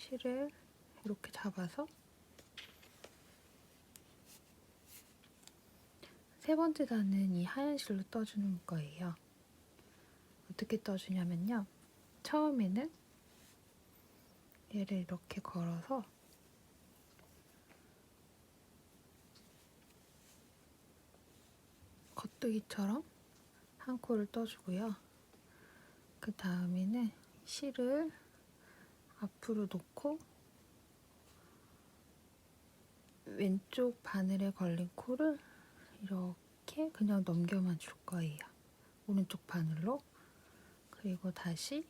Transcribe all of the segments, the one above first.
실을 이렇게 잡아서 세 번째 단은 이 하얀 실로 떠주는 거예요. 어떻게 떠주냐면요. 처음에는 얘를 이렇게 걸어서 겉뜨기처럼 한 코를 떠주고요. 그 다음에는 실을 앞으로 놓고 왼쪽 바늘에 걸린 코를 이렇게 그냥 넘겨만 줄 거예요. 오른쪽 바늘로. 그리고 다시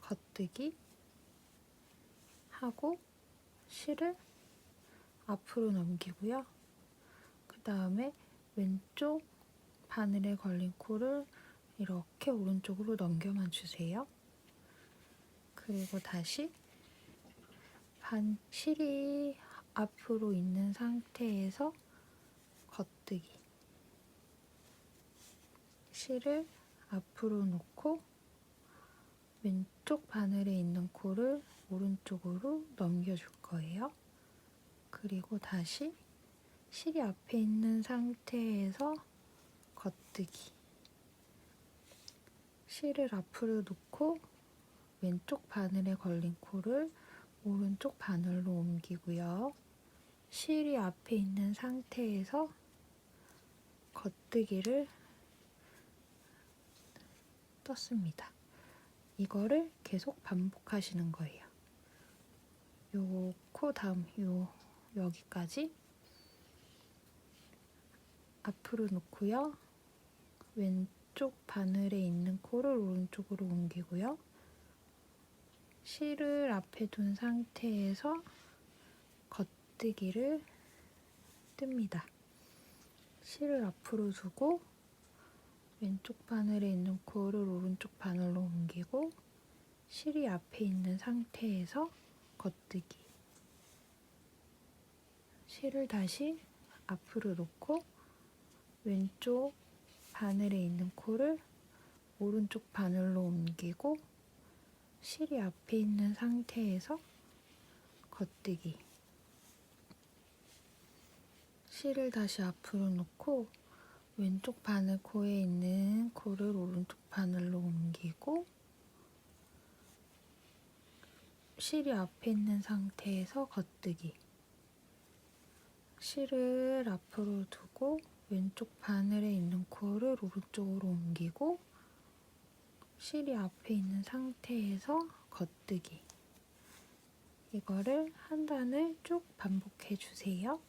겉뜨기 하고 실을 앞으로 넘기고요. 그 다음에 왼쪽 바늘에 걸린 코를 이렇게 오른쪽으로 넘겨만 주세요. 그리고 다시 반 실이 앞으로 있는 상태에서 겉뜨기 실을 앞으로 놓고 왼쪽 바늘에 있는 코를 오른쪽으로 넘겨줄 거예요. 그리고 다시 실이 앞에 있는 상태에서 겉뜨기 실을 앞으로 놓고 왼쪽 바늘에 걸린 코를 오른쪽 바늘로 옮기고요. 실이 앞에 있는 상태에서 겉뜨기를 떴습니다. 이거를 계속 반복하시는 거예요. 요 코 다음 요 여기까지 앞으로 놓고요. 왼쪽 바늘에 있는 코를 오른쪽으로 옮기고요. 실을 앞에 둔 상태에서 겉뜨기를 뜹니다. 실을 앞으로 두고 왼쪽 바늘에 있는 코를 오른쪽 바늘로 옮기고 실이 앞에 있는 상태에서 겉뜨기 실을 다시 앞으로 놓고 왼쪽 바늘에 있는 코를 오른쪽 바늘로 옮기고 실이 앞에 있는 상태에서 겉뜨기. 실을 다시 앞으로 놓고 왼쪽 바늘 코에 있는 코를 오른쪽 바늘로 옮기고 실이 앞에 있는 상태에서 겉뜨기. 실을 앞으로 두고 왼쪽 바늘에 있는 코를 오른쪽으로 옮기고 실이 앞에 있는 상태에서 겉뜨기 이거를 한 단을 쭉 반복해 주세요.